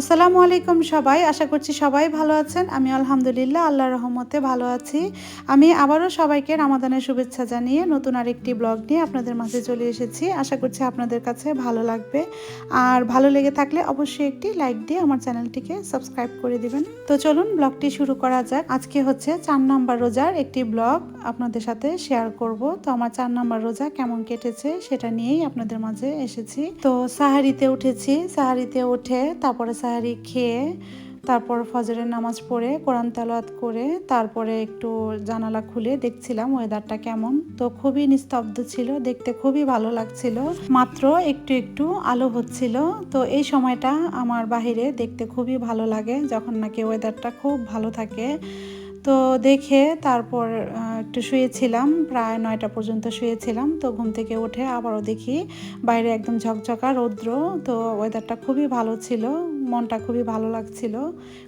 আসসালামু আলাইকুম সবাই, আশা করছি সবাই ভালো আছেন। আমি আলহামদুলিল্লাহ, আল্লাহর রহমতে ভালো আছি। আমি আবারও সবাইকে রামাদানের শুভেচ্ছা জানিয়ে নতুন আরেকটি ব্লগ নিয়ে আপনাদের মাঝে চলে এসেছি। আশা করছি আপনাদের কাছে ভালো লাগবে। আর ভালো লেগে থাকলে অবশ্যই একটি লাইক দিয়ে আমার চ্যানেলটিকে সাবস্ক্রাইব করে দিবেন। তো চলুন ব্লগটি শুরু করা যাক। আজকে হচ্ছে চার নাম্বার রোজার একটি ব্লগ আপনাদের সাথে শেয়ার করব। তো আমার চার নাম্বার রোজা কেমন কেটেছে সেটা নিয়েই আপনাদের মাঝে এসেছি। তো সাহারিতে উঠেছি। সাহারিতে উঠে তারপরে সাহারি খেয়ে তারপর ফজরের নামাজ পড়ে, কোরআন তালাত করে তারপরে একটু জানালা খুলে দেখছিলাম ওয়েদারটা কেমন। তো খুবই নিস্তব্ধ ছিল, দেখতে খুবই ভালো লাগছিল। মাত্র একটু একটু আলো হচ্ছিল। তো এই সময়টা আমার বাহিরে দেখতে খুবই ভালো লাগে যখন নাকি ওয়েদারটা খুব ভালো থাকে। তো দেখে তারপর একটু শুয়েছিলাম, প্রায় নয়টা পর্যন্ত শুয়েছিলাম। তো ঘুম থেকে উঠে আবারও দেখি বাইরে একদম ঝকঝকা রৌদ্র। তো ওয়েদারটা খুবই ভালো ছিল। মনটা খুবই ভালো লাগছিল।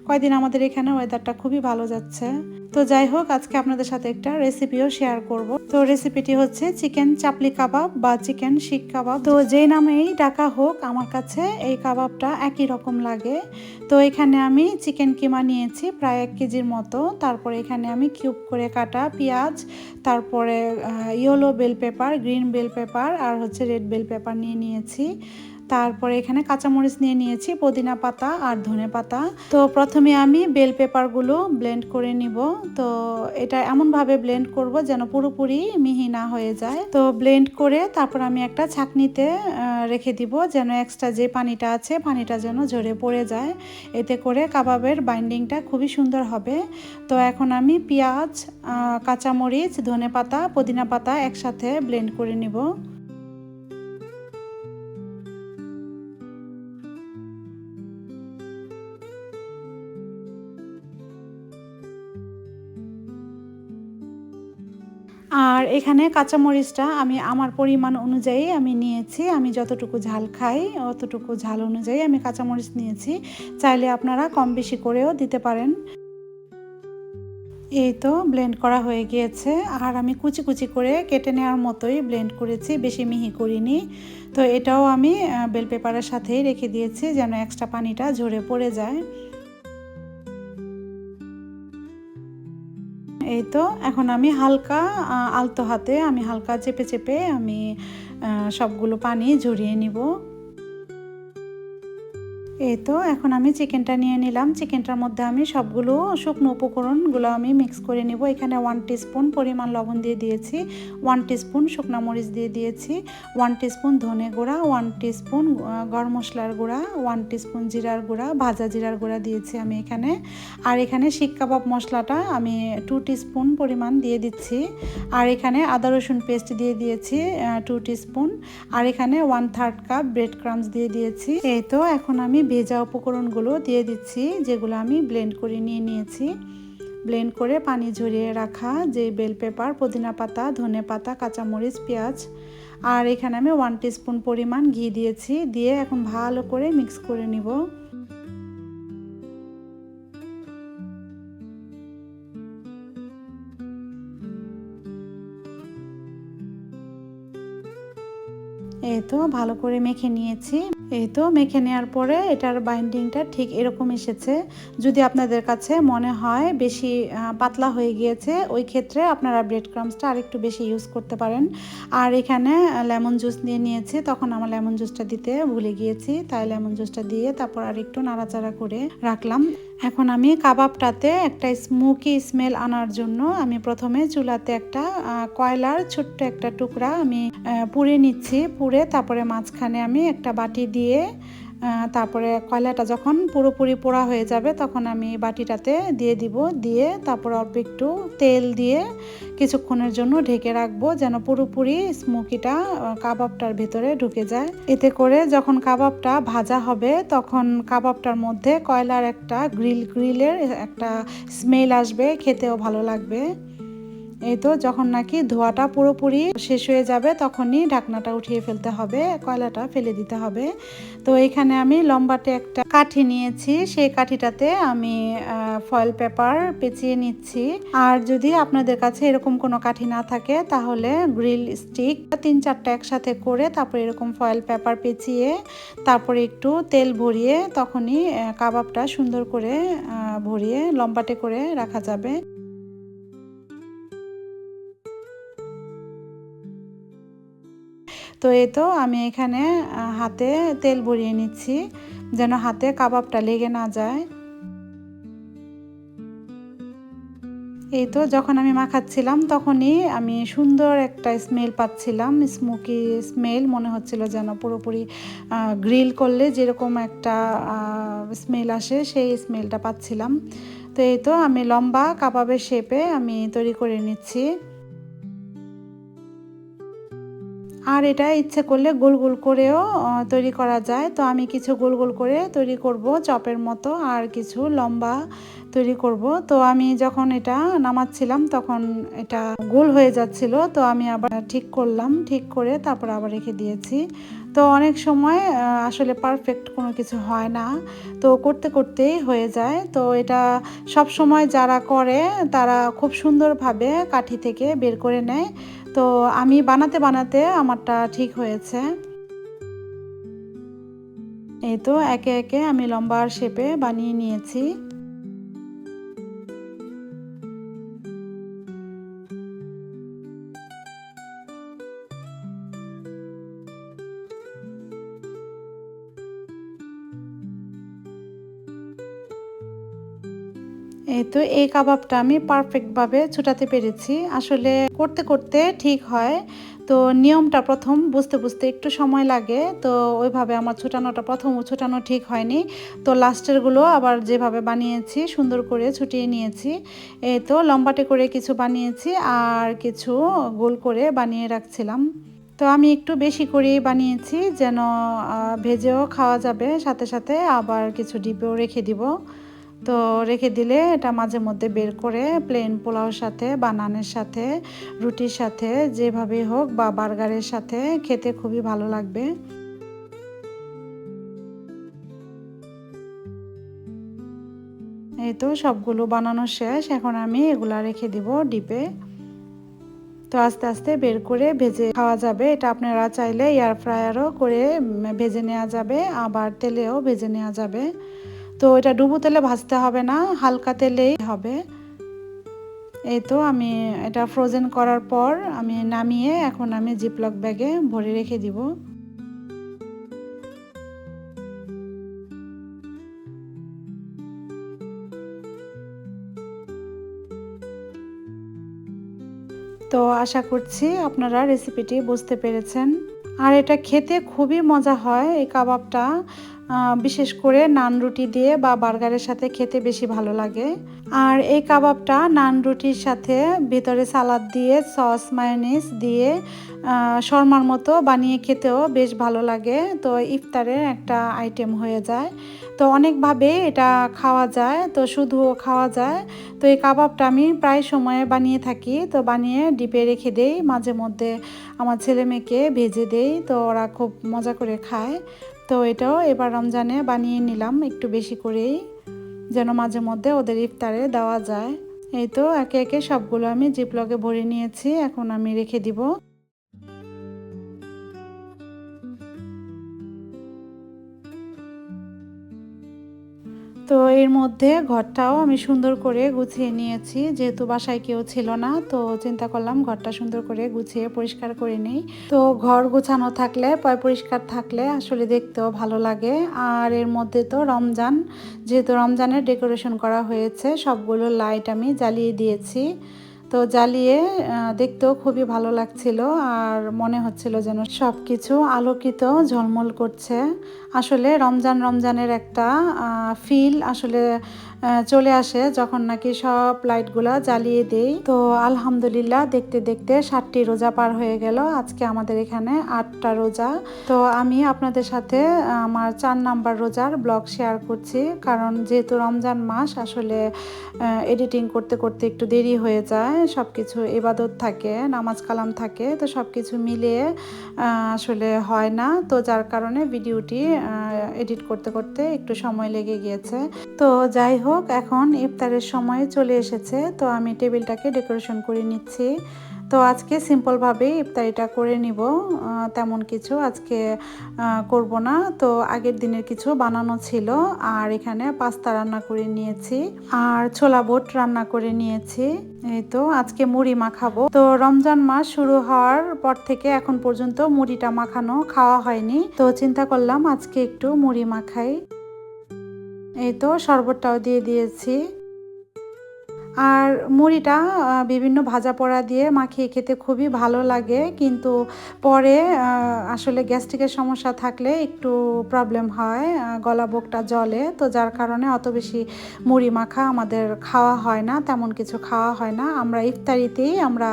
কয়দিন আমাদের এখানে ওয়েদারটা খুবই ভালো যাচ্ছে। তো যাই হোক, আজকে আপনাদের সাথে একটা রেসিপিও শেয়ার করব। তো রেসিপিটি হচ্ছে চিকেন চাপলি কাবাব বা চিকেন শিক কাবাব। তো যেই নামেই ডাকা হোক, আমার কাছে এই কাবাবটা একই রকম লাগে। তো এখানে আমি চিকেন কিমা নিয়েছি প্রায় এক কেজির মতো। তারপরে এখানে আমি কিউব করে কাটা পেঁয়াজ, তারপরে yellow bell pepper green bell pepper আর হচ্ছে রেড বেল পেপার নিয়ে নিয়েছি। তারপরে এখানে কাঁচামরিচ নিয়ে নিয়েছি, পুদিনা পাতা আর ধনে পাতা। তো প্রথমে আমি বেল পেপারগুলো ব্লেন্ড করে নিব। তো এটা এমনভাবে ব্লেন্ড করব যেন পুরোপুরি মিহি না হয়ে যায়। তো ব্লেন্ড করে তারপর আমি একটা ছাকনিতে রেখে দিব যেন এক্সট্রা যে পানিটা আছে, পানিটা যেন ঝরে পড়ে যায়। এতে করে কাবাবের বাইন্ডিংটা খুবই সুন্দর হবে। তো এখন আমি পেঁয়াজ কাঁচামরিচ, ধনে পাতা, পুদিনা পাতা একসাথে ব্লেন্ড করে নিব। আর এখানে কাঁচামরিচটা আমি আমার পরিমাণ অনুযায়ী আমি নিয়েছি। আমি যতটুকু ঝাল খাই, অতটুকু ঝাল অনুযায়ী আমি কাঁচামরিচ নিয়েছি। চাইলে আপনারা কম বেশি করেও দিতে পারেন। এই তো ব্লেন্ড করা হয়ে গিয়েছে। আর আমি কুচি কুচি করে কেটে নেওয়ার মতোই ব্লেন্ড করেছি, বেশি মিহি করিনি। তো এটাও আমি বেল পেপারের সাথেই রেখে দিয়েছি যেন এক্সট্রা পানিটা ঝরে পড়ে যায়। এই তো, এখন আমি হালকা আলতো হাতে আমি হালকা চেপে চেপে আমি সবগুলো পানি ঝরিয়ে নিব। এই তো, এখন আমি চিকেনটা নিয়ে নিলাম। চিকেনটার মধ্যে আমি সবগুলো শুকনো উপকরণগুলো আমি মিক্স করে নিব। এখানে ওয়ান টিস্পুন পরিমাণ লবণ দিয়ে দিয়েছি ওয়ান টিস্পুন শুকনো মরিচ দিয়ে দিয়েছি ওয়ান টিস্পুন ধনে গুঁড়া ওয়ান টিস্পুন গরম মশলার গুঁড়া ওয়ান টিস্পুন জিরার গুঁড়া, ভাজা জিরার গুঁড়া দিয়েছি আমি এখানে। আর এখানে শিক কাবাব মশলাটা আমি টু টিস্পুন পরিমাণ দিয়ে দিচ্ছি। আর এখানে আদা রসুন পেস্ট দিয়ে দিয়েছি টু টিস্পুন আর এখানে one third cup bread crumbs দিয়ে দিয়েছি। এই তো, এখন আমি ভেজা উপকরণগুলো দিয়ে দিচ্ছি, যেগুলো আমি ব্লেন্ড করে নিয়ে নিয়েছি। ব্লেন্ড করে পানি ঝরিয়ে রাখা যে বেল পেপার পুদিনা পাতা, ধনে পাতা, কাঁচামরিচ, পেঁয়াজ, আর এখানে আমি ওয়ান টিস্পুন পরিমাণ ঘি দিয়েছি। দিয়ে এখন ভালো করে মিক্স করে নিব। এই তো ভালো করে মেখে নিয়েছি। এই তো মেখে নেওয়ার পরে এটার বাইন্ডিংটা ঠিক এরকম এসেছে। যদি আপনাদের কাছে মনে হয় বেশি পাতলা হয়ে গিয়েছে, ওই ক্ষেত্রে আপনারা ব্রেড ক্রামসটা আরেকটু বেশি ইউজ করতে পারেন। আর এখানে লেমন জুস নিয়ে নিয়েছি, তখন আমার লেমন জুসটা দিতে ভুলে গিয়েছি, তাই লেমন জুসটা দিয়ে তারপর আর একটু নাড়াচাড়া করে রাখলাম। এখন আমি কাবাবটাতে একটা স্মোকি স্মেল আনার জন্য আমি প্রথমে চুলাতে একটা কয়লার ছোট্ট একটা টুকরা আমি পুড়ে নিচ্ছি। পুড়ে তারপরে মাঝখানে আমি একটা বাটি দিয়ে তারপরে কয়লাটা যখন পুরোপুরি পোড়া হয়ে যাবে, তখন আমি বাটিটাতে দিয়ে দিব। দিয়ে তারপরে অল্প একটু তেল দিয়ে কিছুক্ষণের জন্য ঢেকে রাখব, যেন পুরোপুরি স্মোকিটা কাবাবটার ভেতরে ঢুকে যায়। এতে করে যখন কাবাবটা ভাজা হবে, তখন কাবাবটার মধ্যে কয়লার একটা গ্রিল, গ্রিলের একটা স্মেল আসবে, খেতেও ভালো লাগবে। এই তো যখন নাকি ধোয়াটা পুরোপুরি শেষ হয়ে যাবে, তখনই ঢাকনাটা উঠিয়ে ফেলতে হবে, কয়লাটা ফেলে দিতে হবে। তো এখানে আমি লম্বাটে একটা কাঠি নিয়েছি, সেই কাঠিটাতে আমি ফয়েল পেপার পেঁচিয়ে নিচ্ছি। আর যদি আপনাদের কাছে এরকম কোনো কাঠি না থাকে, তাহলে গ্রিল স্টিক তিন চারটা একসাথে করে তারপর এরকম ফয়েল পেপার পেঁচিয়ে তারপরে একটু তেল ভরিয়ে তখনই কাবাবটা সুন্দর করে ভরিয়ে লম্বাটে করে রাখা যাবে। তো এই তো আমি এখানে হাতে তেল ভরিয়ে নিচ্ছি, যেন হাতে কাবাবটা লেগে না যায়। এই তো যখন আমি মাখাচ্ছিলাম, তখনই আমি সুন্দর একটা স্মেল পাচ্ছিলাম স্মোকি স্মেল মনে হচ্ছিল যেন পুরোপুরি গ্রিল করলে যেরকম একটা স্মেল আসে, সেই স্মেলটা পাচ্ছিলাম। তো এই তো আমি লম্বা কাবাবের শেপে আমি তৈরি করে নিচ্ছি। আর এটা ইচ্ছে করলে গোল গোল করেও তৈরি করা যায়। তো আমি কিছু গোল গোল করে তৈরি করব, চপের মতো, আর কিছু লম্বা তৈরি করব। তো আমি যখন এটা নামাচ্ছিলাম, তখন এটা গোল হয়ে যাচ্ছিল। তো আমি আবার ঠিক করলাম, ঠিক করে তারপর আবার রেখে দিয়েছি। তো অনেক সময় আসলে পারফেক্ট কোনো কিছু হয় না। তো করতে করতেই হয়ে যায়। তো এটা সব সময় যারা করে, তারা খুব সুন্দরভাবে কাঠি থেকে বের করে নেয়। তো আমি বানাতে বানাতে আমারটা ঠিক হয়েছে। এই তো একে একে আমি লম্বা শেপে বানিয়ে নিয়েছি। এই তো এই কাবাবটা আমি পারফেক্টভাবে ছুটাতে পেরেছি। আসলে করতে করতে ঠিক হয়। তো নিয়মটা প্রথম বুঝতে বুঝতে একটু সময় লাগে। তো ওইভাবে আমার ছুটানোটা প্রথম ছুটানো ঠিক হয়নি। তো লাস্টেরগুলো আবার যেভাবে বানিয়েছি সুন্দর করে ছুটিয়ে নিয়েছি। এই তো লম্বাটে করে কিছু বানিয়েছি আর কিছু গোল করে বানিয়ে রাখছিলাম। তো আমি একটু বেশি করেই বানিয়েছি যেন ভেজেও খাওয়া যাবে। সাথে সাথে আবার কিছু ডিবেও রেখে দিব। তো রেখে দিলে এটা মাঝে মধ্যে বের করে প্লেন পোলাওর সাথে বা নানের সাথে, রুটির সাথে যেভাবে হোক বা বার্গারের সাথে খেতে খুবই ভালো লাগবে। এই তো সবগুলো বানানো শেষ। এখন আমি এগুলা রেখে দিব ডিপে। তো আস্তে আস্তে বের করে ভেজে খাওয়া যাবে। এটা আপনারা চাইলে এয়ার ফ্রায়ারও করে ভেজে নেওয়া যাবে, আবার তেলেও ভেজে নেওয়া যাবে। তো এটা ডুবো তেলে ভাজতে হবে না, হালকা তেলেই হবে। এই তো আমি এটা ফ্রোজেন করার পর আমি নামিয়ে এখন আমি জিপলক ব্যাগে ভরে রেখে দিব। তো আশা করছি আপনারা রেসিপিটি বুঝতে পেরেছেন। আর এটা খেতে খুবই মজা হয় এই কাবাবটা। বিশেষ করে নান রুটি দিয়ে বা বার্গারের সাথে খেতে বেশি ভালো লাগে। আর এই কাবাবটা নান রুটির সাথে ভিতরে সালাদ দিয়ে, সস মায়োনিস দিয়ে শর্মার মতো বানিয়ে খেতেও বেশ ভালো লাগে। তো ইফতারের একটা আইটেম হয়ে যায়। তো অনেকভাবে এটা খাওয়া যায়, তো শুধু খাওয়া যায়। তো এই কাবাবটা আমি প্রায় সময়ে বানিয়ে থাকি। তো বানিয়ে ডিপে রেখে দেই, মাঝে মধ্যে আমার ছেলে মেয়েকে ভেজে দেই, তো ওরা খুব মজা করে খায়। তো এটাও এবার রমজানে বানিয়ে নিলাম একটু বেশি করেই, যেন মাঝে মধ্যে ওদের ইফতারে দেওয়া যায়। এই তো একে একে সবগুলো আমি জিপলকে ভরে নিয়েছি, এখন আমি রেখে দিব। তো এর মধ্যে ঘরটাও আমি সুন্দর করে গুছিয়ে নিয়েছি। যেহেতু বাসায় কেউ ছিল না, তো চিন্তা করলাম ঘরটা সুন্দর করে গুছিয়ে পরিষ্কার করে নিই। তো ঘর গোছানো থাকলে, পয় পরিষ্কার থাকলে আসলে দেখতেও ভালো লাগে। আর এর মধ্যে তো রমজান, যেহেতু রমজানের ডেকোরেশন করা হয়েছে, সবগুলো লাইট আমি জ্বালিয়ে দিয়েছি। তো জ্বালিয়ে দেখতেও খুবই ভালো লাগছিল আর মনে হচ্ছিল যেন সব কিছু আলোকিত, ঝলমল করছে। আসলে রমজান রমজানের একটা ফিল আসলে চলে আসে যখন নাকি সব লাইটগুলা জ্বালিয়ে দেই। তো আলহামদুলিল্লাহ দেখতে দেখতে ষাটটি রোজা পার হয়ে গেল। আজকে আমাদের এখানে আটটা রোজা। তো আমি আপনাদের সাথে আমার চার নাম্বার রোজার ব্লগ শেয়ার করছি। কারণ যেহেতু রমজান মাস, আসলে এডিটিং করতে করতে একটু দেরি হয়ে যায়। সব কিছু এবাদত থাকে, নামাজ কালাম থাকে, তো সব কিছু মিলিয়ে আসলে হয় না। তো যার কারণে ভিডিওটি এডিট করতে করতে একটু সময় লেগে গিয়েছে। তো যাই হোক এখন ইফতারের সময় চলে এসেছে, তো আমি টেবিলটাকে ডেকোরেশন করে নিচ্ছি। তো আজকে সিম্পলভাবে ইফতারিটা করে নিব তেমন কিছু আজকে করব না। তো আগের দিনের কিছু বানানো ছিল, আর এখানে পাস্তা রান্না করে নিয়েছি, আর ছোলা বুট রান্না করে নিয়েছি। এই তো আজকে মুড়ি মাখাবো। তো রমজান মাস শুরু হওয়ার পর থেকে এখন পর্যন্ত মুড়িটা মাখানো খাওয়া হয়নি, তো চিন্তা করলাম আজকে একটু মুড়ি মাখাই। এই তো শরবতটাও দিয়ে দিয়েছি। আর মুড়িটা বিভিন্ন ভাজা পোড়া দিয়ে মাখিয়ে খেতে খুবই ভালো লাগে। কিন্তু পরে আসলে গ্যাস্ট্রিকের সমস্যা থাকলে একটু প্রবলেম হয় গলা বুকটা জলে তো যার কারণে অত বেশি মুড়ি মাখা আমাদের খাওয়া হয় না, তেমন কিছু খাওয়া হয় না। আমরা ইফতারিতেই আমরা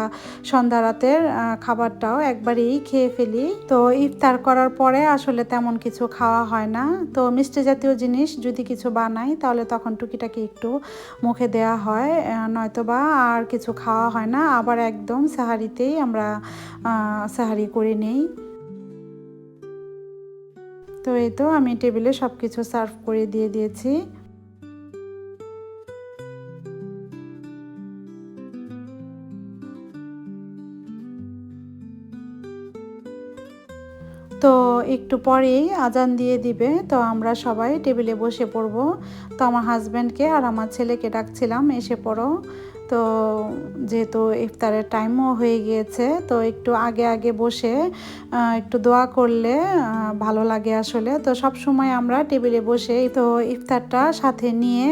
সন্ধ্যা রাতের খাবারটাও একবারেই খেয়ে ফেলি। তো ইফতার করার পরে আসলে তেমন কিছু খাওয়া হয় না। তো মিষ্টি জাতীয় জিনিস যদি কিছু বানাই, তাহলে তখন টুকিটাকি একটু মুখে দেয়া হয় নয়তোবা আর কিছু খাওয়া হয় না। আবার একদম সাহারিতেই আমরা সাহারি করে নেই। তো এই তো আমি টেবিলে সব কিছু সার্ভ করে দিয়ে দিয়েছি। তো একটু পরেই আজান দিয়ে দিবে। তো আমরা সবাই টেবিলে বসে পড়ব। তো আমার হাজব্যান্ডকে আর আমার ছেলেকে ডাকছিলাম, এসে পড়ো। তো যেহেতু ইফতারের টাইমও হয়ে গিয়েছে, তো একটু আগে আগে বসে একটু দোয়া করলে ভালো লাগে আসলে। তো সব সময় আমরা টেবিলে বসে তো ইফতারটা সাথে নিয়ে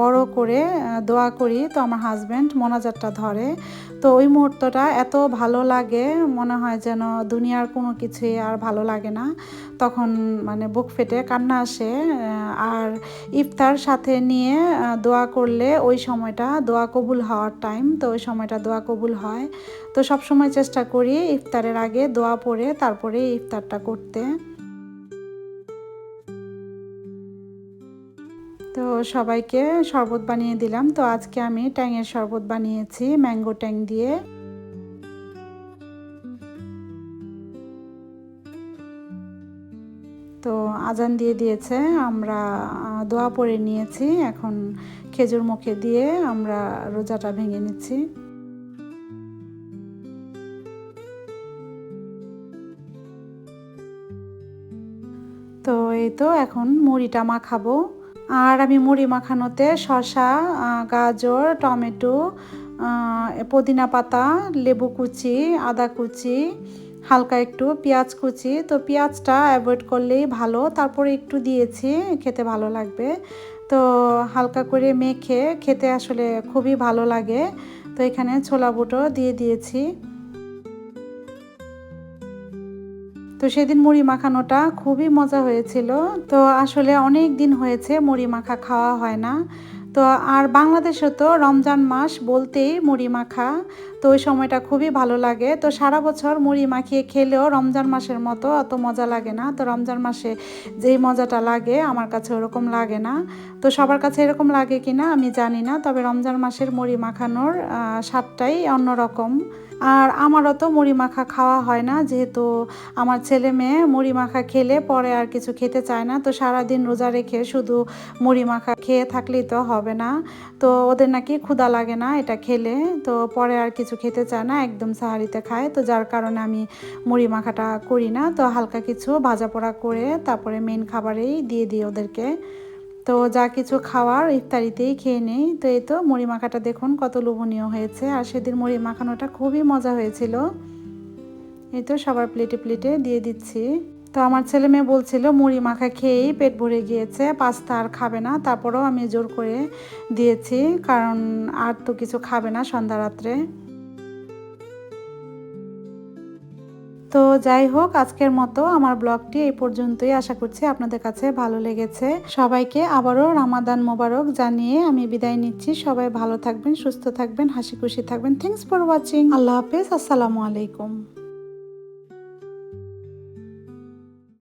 বড় করে দোয়া করি। তো আমার হাজব্যান্ড মোনাজাতটা ধরে। তো ওই মুহূর্তটা এত ভালো লাগে, মনে হয় যেন দুনিয়ার কোনো কিছুই আর ভালো লাগে না। তখন মানে বুক ফেটে, কান্না আসে আর ইফতার সাথে নিয়ে দোয়া করলে ওই সময়টা দোয়া কবুল হওয়ার টাইম তো ওই সময়টা দোয়া কবুল হয়। তো সব সময় চেষ্টা করি ইফতারের আগে দোয়া পড়ে তারপরে ইফতারটা করতে। তো সবাইকে শরবত বানিয়ে দিলাম। তো আজকে আমি ট্যাংয়ের শরবত বানিয়েছি, ম্যাঙ্গো ট্যাং দিয়ে। তো আজান দিয়ে দিয়েছে, আমরা দোয়া পরে নিয়েছি। এখন খেজুর মুখে দিয়ে আমরা রোজাটা ভেঙে নিচ্ছি। তো এই তো এখন মুড়িটা মাখাবো। আর আমি মুড়ি মাখানোতে শসা গাজর, টমেটো পুদিনা পাতা, লেবু কুচি, আদা কুচি, হালকা একটু পেঁয়াজ কুচি। তো পেঁয়াজটা অ্যাভয়েড করলেই ভালো। তারপরে একটু দিয়েছি, খেতে ভালো লাগবে। তো হালকা করে মেখে খেতে আসলে খুবই ভালো লাগে। তো এখানে ছোলা বুটো দিয়ে দিয়েছি। তো সেদিন মুড়ি মাখানোটা খুবই মজা হয়েছিল। তো আসলে অনেক দিন হয়েছে মুড়ি মাখা খাওয়া হয় না। তো আর বাংলাদেশে তো রমজান মাস বলতেই মুড়ি মাখা। তো ওই সময়টা খুবই ভালো লাগে। তো সারা বছর মুড়ি মাখিয়ে খেলেও রমজান মাসের মতো অত মজা লাগে না। তো রমজান মাসে যেই মজাটা লাগে আমার কাছে ওরকম লাগে না। তো সবার কাছে এরকম লাগে কি না আমি জানি না। তবে রমজান মাসের মুড়ি মাখানোর স্বাদটাই অন্যরকম। আর আমারও তো মুড়ি মাখা খাওয়া হয় না, যেহেতু আমার ছেলে মেয়ে মুড়ি মাখা খেলে পরে আর কিছু খেতে চায় না। তো সারাদিন রোজা রেখে শুধু মুড়ি মাখা খেয়ে থাকলেই তো হবে না। তো ওদের নাকি ক্ষুধা লাগে না এটা খেলে, তো পরে আর কিছু খেতে চায় না, একদম সাহারিতে খায়। তো যার কারণে আমি মুড়ি মাখাটা করি না। তো হালকা কিছু ভাজা পোড়া করে তারপরে মেন খাবারেই দিয়ে দিই ওদেরকে। তো যা কিছু খাওয়ার ইফতারিতেই খেয়ে নেই। তো এই তো মুড়ি মাখাটা দেখুন কত লোভনীয় হয়েছে। আর সেদিন মুড়ি মাখানোটা খুবই মজা হয়েছিল। এই তো সবার প্লেটে প্লেটে দিয়ে দিচ্ছি। তো আমার ছেলে মেয়ে বলছিল, মুড়ি মাখা খেয়েই পেট ভরে গিয়েছে, পাস্তা আর খাবে না। তারপরেও আমি জোর করে দিয়েছি, কারণ আর তো কিছু খাবে না সন্ধ্যা রাত্রে। তো যাই হোক, আজকের মতো আমার ব্লগটি এই পর্যন্তই। আশা করছি আপনাদের কাছে ভালো লেগেছে। সবাইকে আবারও রামাদান মোবারক জানিয়ে আমি বিদায় নিচ্ছি। সবাই ভালো থাকবেন, সুস্থ থাকবেন হাসি খুশি থাকবেন। থ্যাংকস ফর ওয়াচিং আল্লাহ হাফেজ। আসসালামু আলাইকুম।